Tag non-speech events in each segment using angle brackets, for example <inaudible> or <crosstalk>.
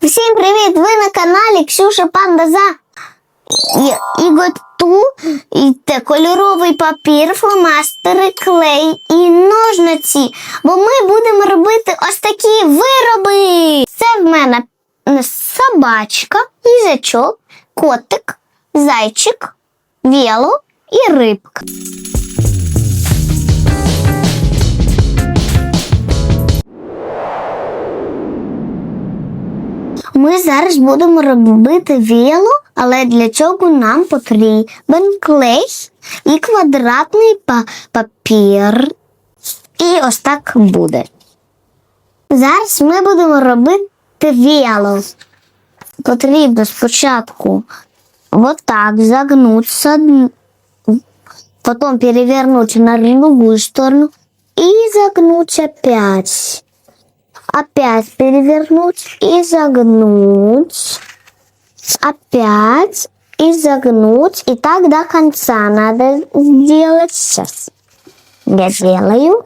Всім привіт! Ви на каналі Ксюша Панда За. І, і готуйте кольоровий папір, фломастери, клей і ножниці. Бо ми будемо робити ось такі вироби. Це в мене собачка, їжачок, котик, зайчик, віло і рибка. Ми зараз будемо робити віло, але для цього нам потрібен клей і квадратний па- папір. І ось так буде. Зараз ми будемо робити віло. Потрібно спочатку вот так загнуться, потом перевернуть на другую сторону и загнуть опять опять перевернуть и загнуть, опять и загнуть, и так до конца надо сделать. Сейчас я делаю.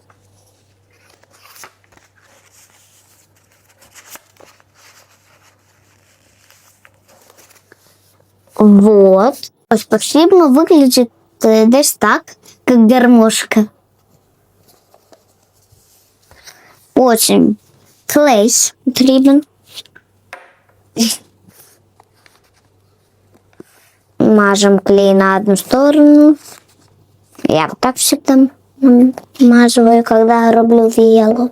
Вот. Ось потрібно виглядить е, десь так, як гармошка. Очень клей потрібен. Мажем клей на одну сторону. Я вот так всегда маживаю, когда роблю віяло.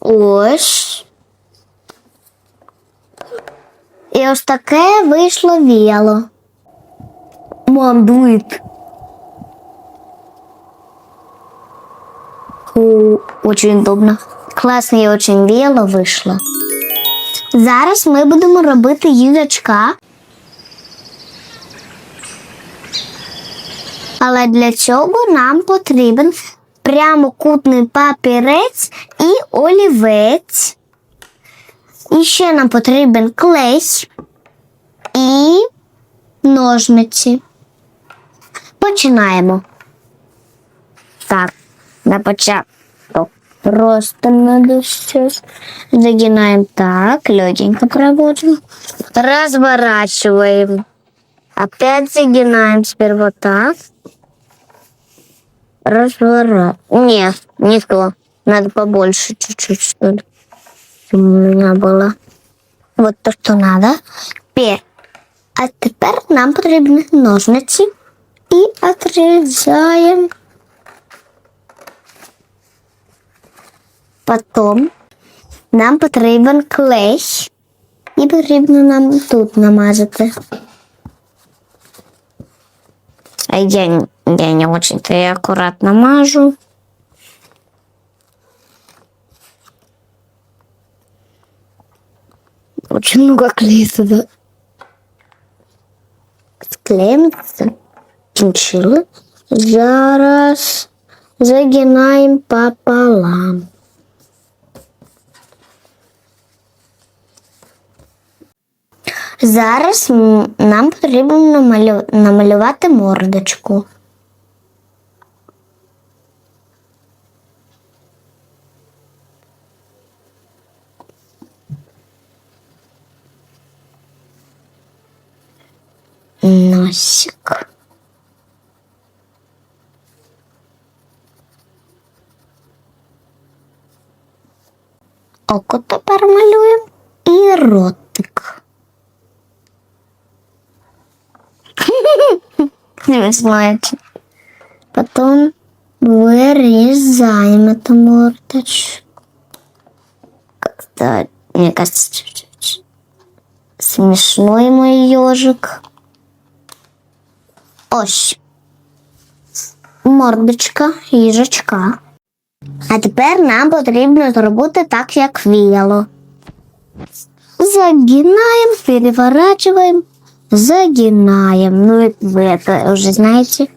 Ось. І ось таке вийшло віяло. Мам, Очень удобно. Класно і очень віло вийшло. Зараз ми будемо робити їжачка. Але для цього нам потрібен прямокутний папірець і олівець. І ще нам потрібен клей і ножниці. Починаємо. Так, на початку просто надо сейчас загинаем так, легенько проводим, разворачиваем, опять загинаем теперь вот так, разворачиваем. Нет, не то, надо побольше чуть-чуть что ли, чем у меня было. Вот то, что надо. Теперь. А тепер нам потрібні ножниці і отрізаємо. Потім нам потрібен клей. І потрібно нам тут намазати. А я, не- я не очень-то и аккуратно мажу. Очень много клея туда. Склеїмо це. Кінчили. Зараз загинаємо пополам. Зараз нам потрібно намалю... намалювати мордочку. Носик. Око тепер малюємо і ротик. Смешно. Потом вырезаем эту мордочку. Как-то, мне кажется, чуть-чуть смешной мой ежик. Ось. Мордочка їжачка. А тепер нам потрібно зробити так, як віяло. Загинаем, переворачиваем, загинаем. Ну, вы это уже знаете.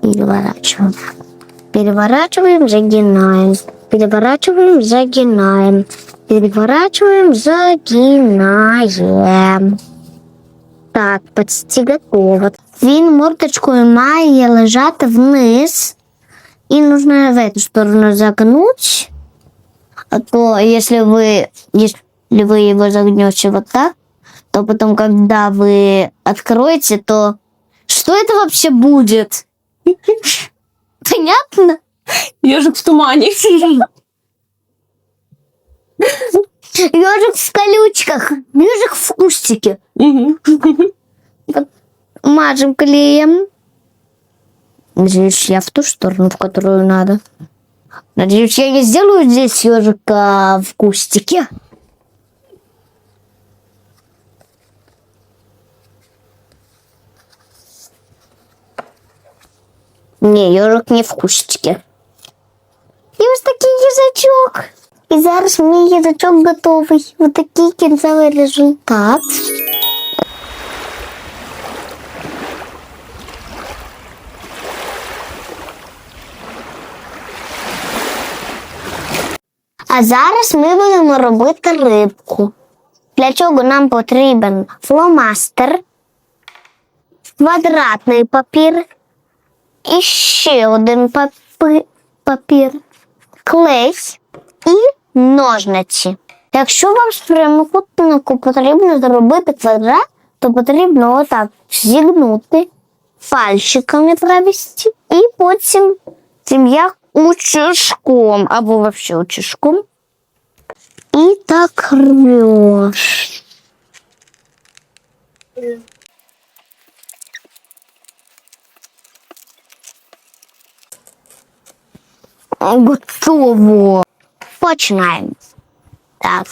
Переворачиваем. Переворачиваем, загинаем. Переворачиваем, загинаем. Переворачиваем, загинаем. Так, почти готово. Він мордочкою має лежати вниз. и нужно в эту сторону загнуть. А то если вы, если вы его загнете вот так, то потом, когда вы откроете, то что это вообще будет? <laughs> Понятно? Ежик в тумані. Ежик <laughs> в колючках, ежик в кустике. Мажем клеем. Надеюсь, я в ту сторону, в которую надо. Надеюсь, я не сделаю здесь ежика в кустике. Не, ежик не в кустике. І ось такий їжачок. І зараз мій їжачок готовий. Ось такий кінцевий результат. А зараз ми будемо робити рибку. Для чого нам потрібен фломастер, квадратний папір і ще один папи- папір, клей і ножниці. Якщо вам з прямокутнику потрібно зробити квадрат, то потрібно отак зігнути пальчиками провести і потім сім'я учишком або вообще учишком. І так рвеш. Готово. Починаємо. Так,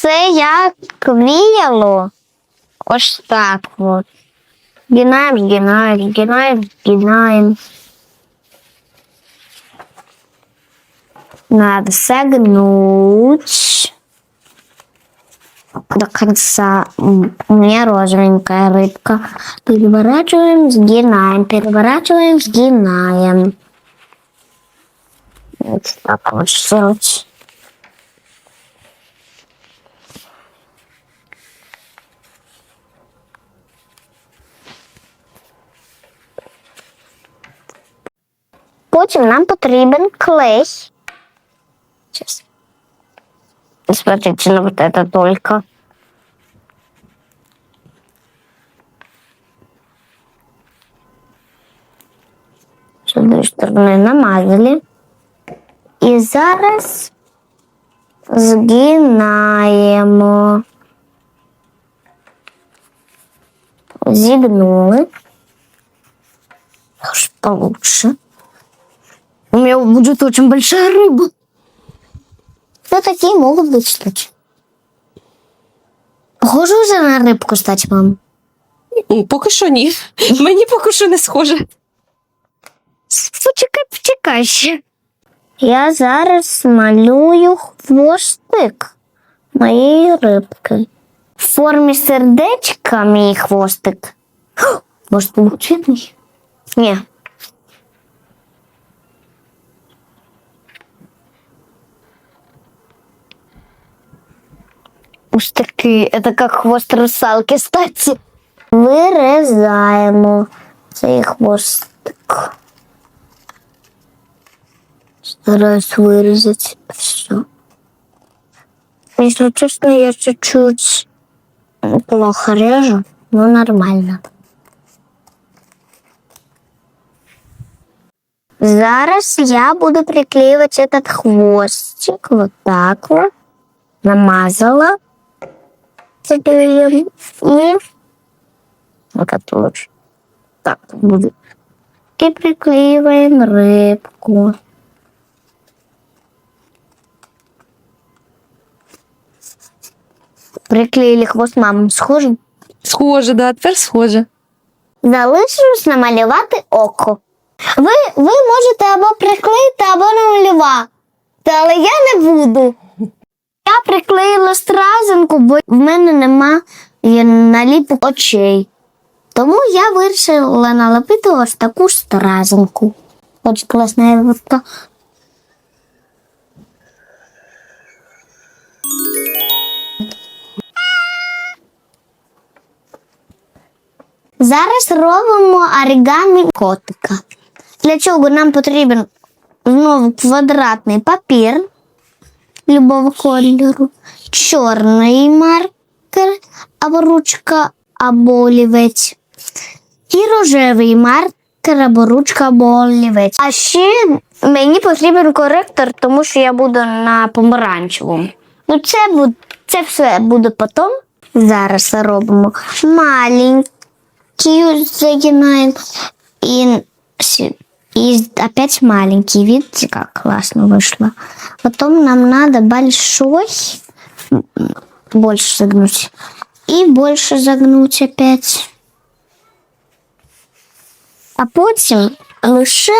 це як віяло. Ось так от. Згинаємо, згинаємо, згинаємо, згинаємо. Надо согнуть до конца. У меня розовенькая рыбка. Переворачиваем, сгинаем, переворачиваем, сгинаем. Вот так вот сделать. Потім нам потрібен клей. Сейчас. Смотрите на вот это только. С одной стороны намазали. І зараз згинаємо. Зігнули. Аж получше. У меня будет очень большая рыба. Ну, такие могут быть, кстати. Похоже уже на рыбку стать, мам. М, Поки що ні. Мені поки що не схоже. Почекай, почекай ще. Я зараз малюю хвостик моєї рибки. В формі сердечка мій хвостик. Може, получитний? Ні. Ось такий, це як хвост русалки, кстати. Вирізаємо цей хвостик Стараюсь вырезать все. Если честно, я чуть-чуть плохо режу, но нормально. Зараз я буду приклеивать этот хвостик вот так вот. Намазала. Клеем. И вот это лучше. Так будет. И приклеиваем рыбку. Приклеїли хвост мамам схожий. Схоже, да, тепер схоже. Залишилось намалювати око. Ви, ви можете або приклеїти, або намалювати, але я не буду. Я приклеїла стразинку, бо в мене нема наліпок очей. Тому я вирішила налепити ось таку стразинку. Очень класна рибка. Зараз робимо оригамі котика. Для чого нам потрібен знову квадратний папір любого кольору, чорний маркер або ручка, або олівець. І рожевий маркер або ручка або олівець. А ще мені потрібен коректор, тому що я буду на помаранчевому. Ну, це, це все буде потім. Зараз робимо маленький загинаем и, и опять маленький. Видите, как классно вышло. Потом нам надо большой больше загнуть. И больше загнуть опять. А потім лише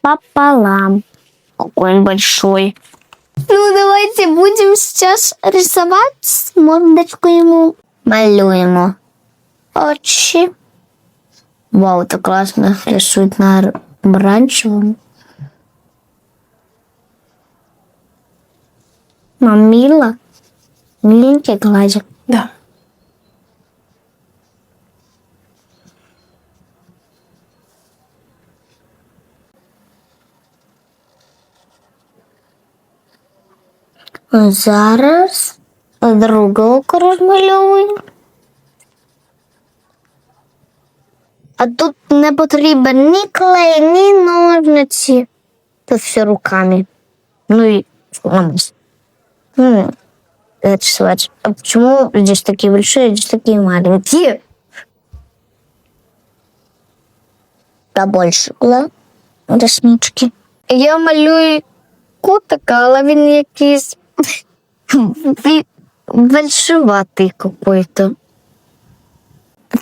пополам. Какой он большой. Ну, давайте будем сейчас рисовать мордочку ему. Малюємо очі. Вау, так класно рисують на бранчевому. Маміла. Миленький глазик. Да. Зараз друге розмальовую. А тут не потрібен ні клей, ні ножниці. Тут все руками. Ну и фломас. Свач. А почему здесь такие большие, здесь такие маленькие? Побольше было реснички. Я малюю котика, але він якийсь <laughs> Він большуватий какой-то.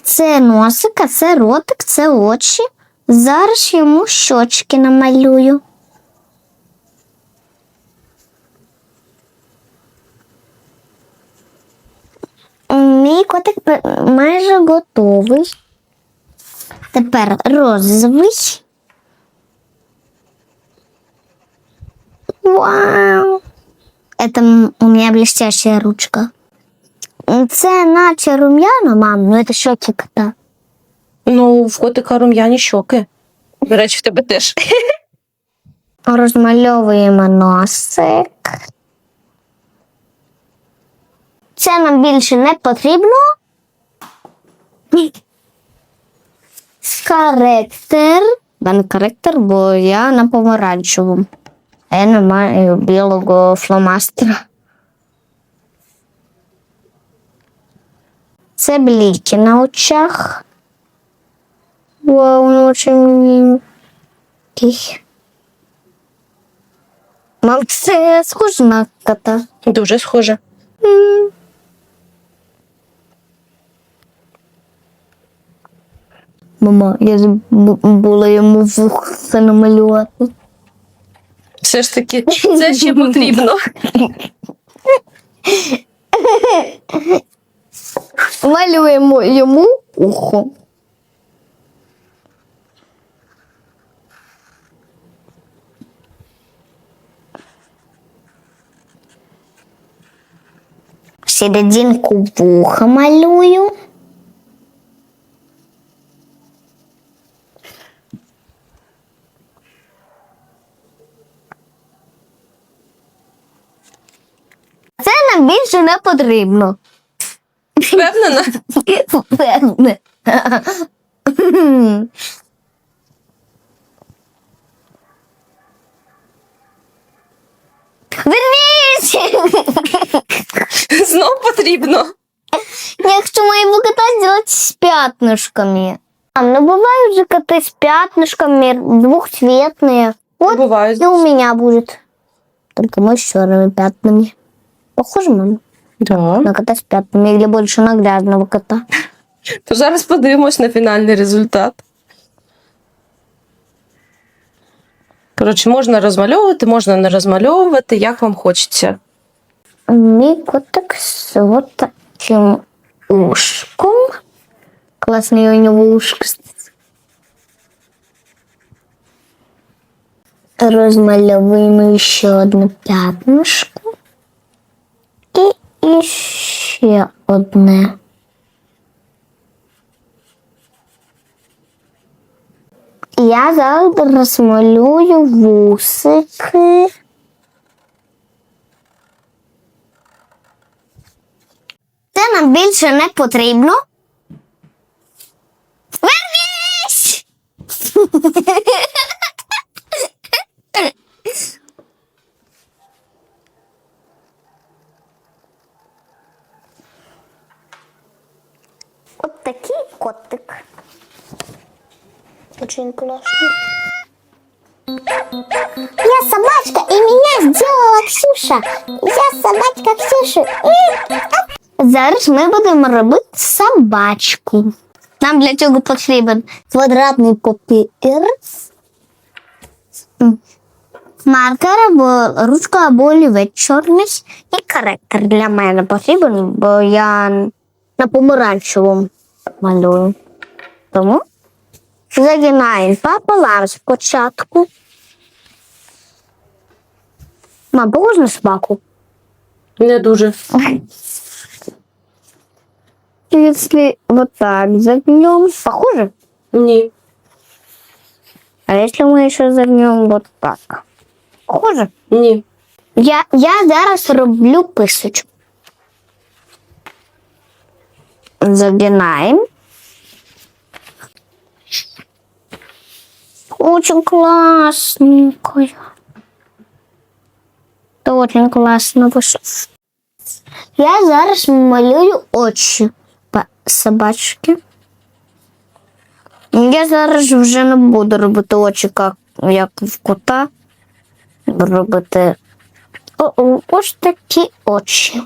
Це носик, а це ротик, це очі. Зараз йому щочки намалюю. Мій котик майже готовий. Тепер розовий. Вау! Это у меня блестящая ручка. Це наче рум'яна, мам, ну це щоки кота. Ну, в котика рум'яні щоки. До речі, в тебе теж. Розмальовуємо носик. Це нам більше не потрібно. Мене коректор, бо я на помаранчевому. А я не маю білого фломастера. Це бліки на очах. Вау, він дуже. Мам, це схоже на кота. Дуже схоже. Мама, я забула йому вуха намалювати. Все ж таки, <laughs> це ще потрібно. Малюємо йому ухо. Серединку вуха малюю. Це нам більше не потрібно. Впевнена? Певне. Вернись! Знов потрібно. Якщо моего кота сделать с пятнышками. А, ну бывают же коты с пятнышками, двухцветные. Вот Бувають. и у меня будет. Только мой с черными пятнами. Похоже, мама, Да. на кота с пятнами или больше на грязного кота. То зараз подивимось на фінальний результат. Коротше, можна розмальовувати, можна не розмальовувати, як вам хочеться. Мой котик с вот таким ушком. Классное у него ушко. Размалевываем еще одно пятнышко. И еще одне. Я зараз розмалюю вусики. Це нам більше не потрібно. Вернись! <laughs> котик. Очень классный. Я собачка, и меня сделала Ксюша. Я собачка Ксюши. Зараз ми будемо робити собачку. Нам для цього потрібен квадратний папір, м, маркер або ручка, або олівець чорний і коректор для мене потрібен, бо я на помаранчевому Малюю. Тому загинаємо пополам спочатку. Мам, похож на собаку? Не дуже. Если вот так загнем, похоже? Ні. А если мы еще загнем вот так? Похоже? Ні. Я, я зараз роблю писочку. Загинаем. Очень классненькая. Это очень классно вышло. Я зараз малюю очі собачки. Я зараз вже не буду робити очі, як, як в кота. Робити о, ось такі очі.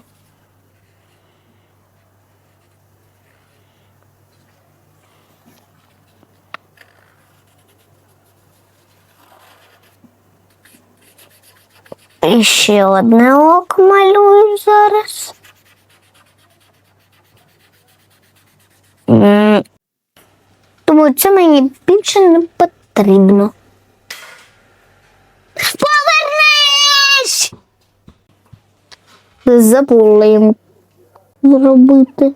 І ще одне око малюю зараз. Тому це мені більше не потрібно. Повернись! Забула йому зробити.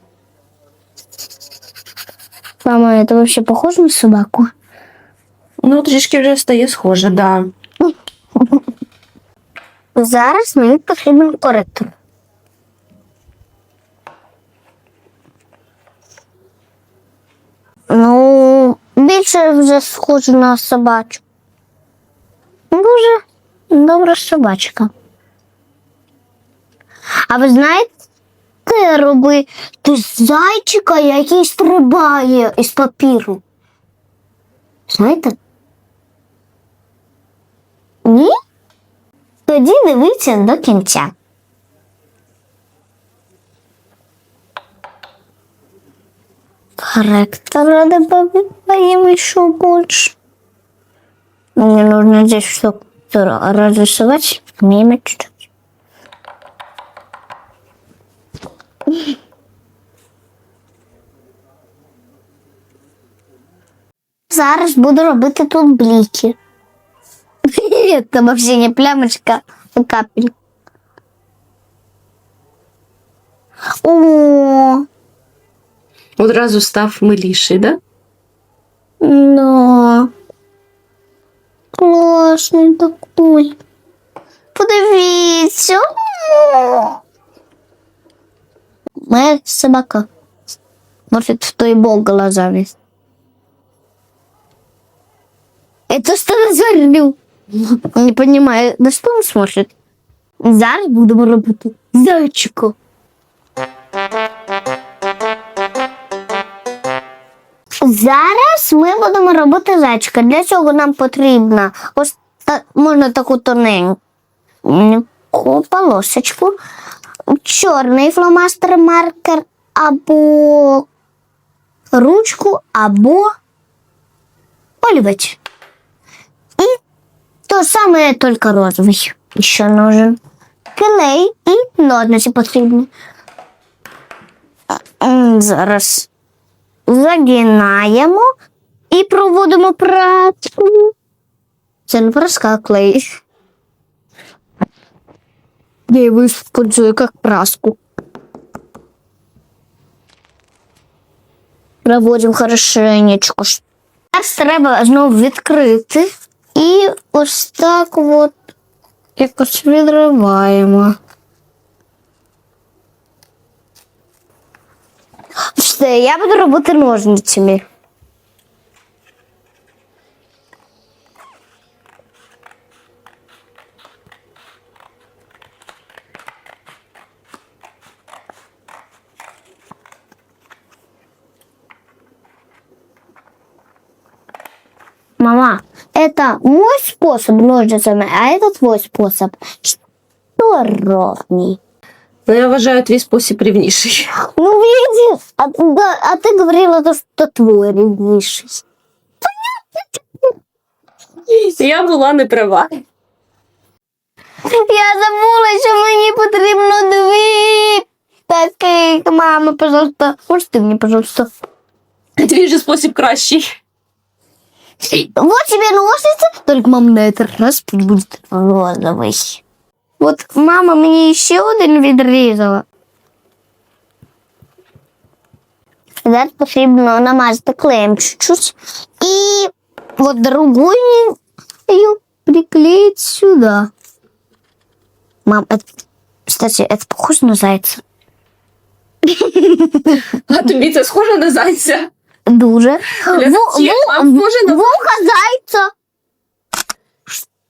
Мама, це взагалі похоже на собаку? Ну, трішки вже стає схоже, да. Зараз мені потрібен коректор. Ну, більше вже схоже на собачку. Дуже добра собачка. А ви знаєте, роби ти зайчика, який стрибає із папіру? Знаєте? Ні? Тоді дивіться до кінця. Корректор добавим еще больше. Мне нужно здесь все разрисовать мимо чуть-чуть. Зараз буду робити тут бліки. Це вообще не плямочка, а капель. О, Одразу став миліший, да? да. Класний такий. Подивіться. Моя собака. Может, в той бог глазами. Это что за? Не понимаю, на что он смотрит? Зараз будемо робити зайчика. Зараз ми будемо робити зайчика. Для цього нам потрібна ось та, можна таку тоненьку полосочку, чорний фломастер маркер або ручку, або олівець. І то саме тільки розовий нужен. Клей і ножниці потрібні. Зараз загинаємо і проводимо працю. Це не праска, а клей. Я его использую как праску. Проводим хорошенечко. Зараз треба знову відкрити. І ось так от якось відриваємо. Все, я буду робити ножницями. Мама, это мой способ ножницами, а это твой способ. Что ровней? Ну, я вважаю твій спосіб рівніший. <laughs> Ну, видишь, а, да, а ты говорила, то, что твой ревнейший. Я була не права. Я забула, що мені потрібно дві таких. Мама, пожалуйста, можеш ти мені, пожалуйста? Твій же спосіб кращий. Вот тебе ножницы, только мама на этот раз пусть будет розовый. Вот мама мені ще один відрізала. Зараз потрібно намазати клеєм чуть-чуть. І вот другую ее приклеить сюда. Мам, это, кстати, это похоже на зайца? <laughs> А тобі це схоже на зайця? Дуже. Для Ву- всіх ву- вам схоже на Вуха зайця.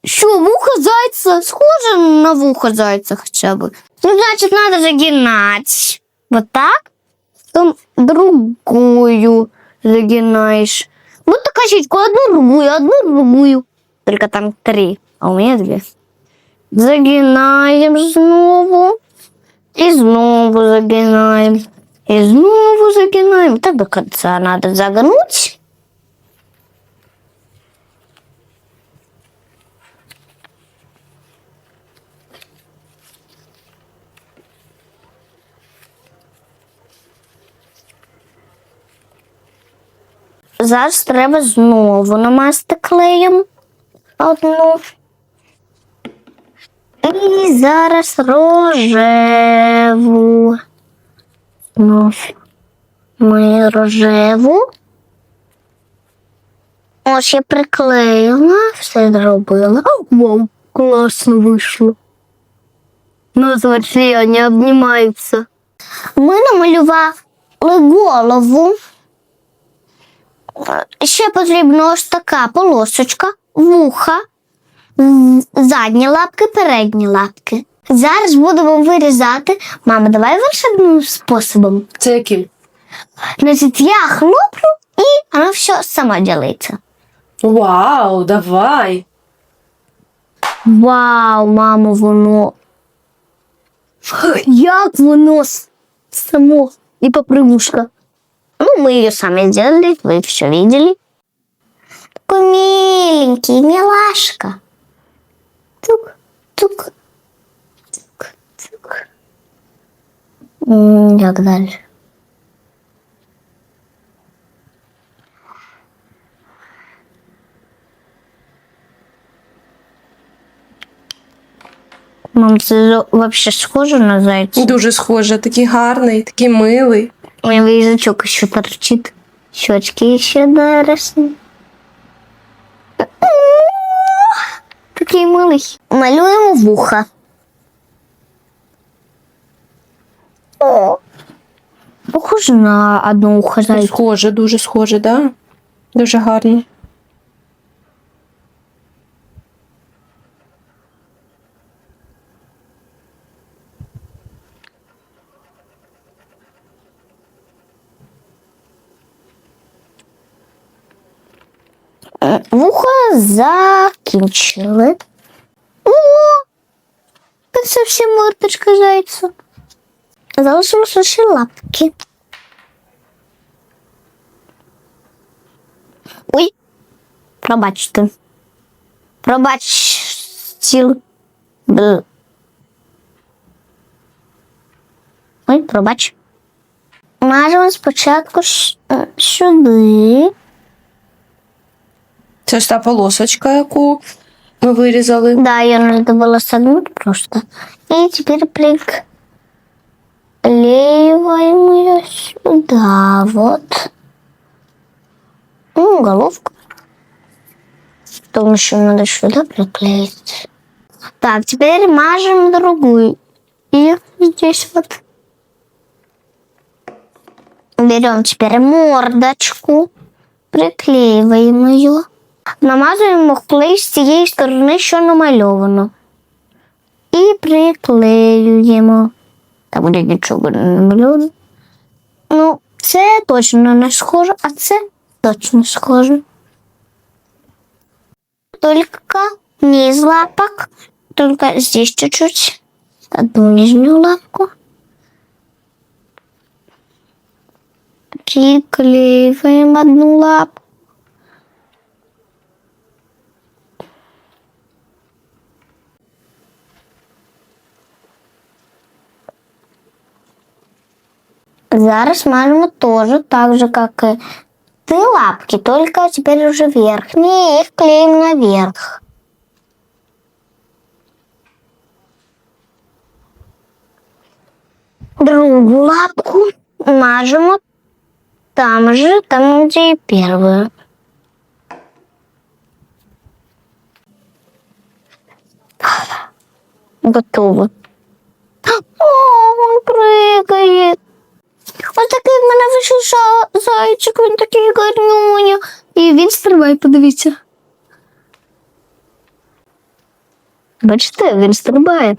Що, вухо зайца? Схоже на вухо зайца хотя бы. Ну, значит, надо загинать. Вот так. Потом другую загинаешь. Вот такая щечку. Одну другую, одну другую. Только там три, а у меня две. Загинаем снова. И снова загинаем. И снова загинаем. Так до конца надо загнуть. Зараз треба знову намасти клеєм одну. І зараз рожеву. Ми рожеву. Ось я приклеїла, все зробила. Вау, класно вийшло. Ну, смотри, вони обнімаються. Ми намалювали голову. Ще потрібна ось така полосочка, вуха, задні лапки, передні лапки. Зараз будемо вирізати. Мама, давай волшебним способом. Це яким? Значить, я хлоплю, і воно все само ділиться. Вау, давай. Вау, мамо, воно. Як воно с- само и попрыгушка. Ну, мы ее сами сделали, вы все видели. Такой миленький, милашка. Тук, тук, тук, Як далі? Мам, це вообще схоже на зайця? Дуже схоже, такий гарний, такий милий. У него язычок еще торчит. Щечки еще доросли. Такий милий. Малюємо вуха. О. Похоже на одно ухо зайця. Схоже, дуже схоже, да? Дуже гарно. Вуха закінчили. О! Це совсем мордочка зайця. Залишилося ще лапки. Ой, пробачте. Пробач стіл. Ой, пробач. Мажемо спочатку е, сюди. Це ж та полосочка, яку ми вирізали. Да, ее надо было согнуть просто. И теперь приклеиваем ее сюда, вот. Ну, головку. Потому что надо сюда приклеить. Так, теперь мажем другую. И здесь вот. Берем теперь мордочку, приклеиваем ее. Намазуємо клей з цієї сторони, що намальовано. І приклеюємо. Там буде нічого не намальовано. Ну, це точно не схоже, а це точно схоже. Только низ лапок, только здесь чуть-чуть. Одну нижнюю лапку. Приклеиваем одну лапку. Зараз мажемо тоже так же, как и ты лапки, только теперь уже верхние, их клеим наверх. Другую лапку мажемо там же, там, где и первую. Готово. Зайчик, він такий гарнюня. І він стрибає, подивіться. Бачите, він стрибає.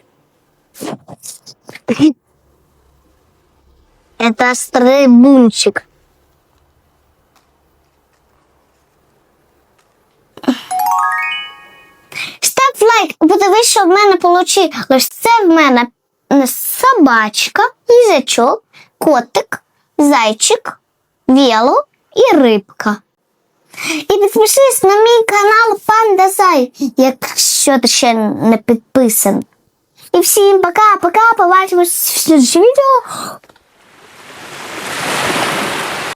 Это стрибунчик. Став лайк, подивись, що в мене вийшло. Це в мене собачка, їжачок, котик, зайчик, вело і рибка. І підпишись на мій канал Панда Зай, якщо ти ще не підписан. І всім пока-пока, побачимось в слідчому відео.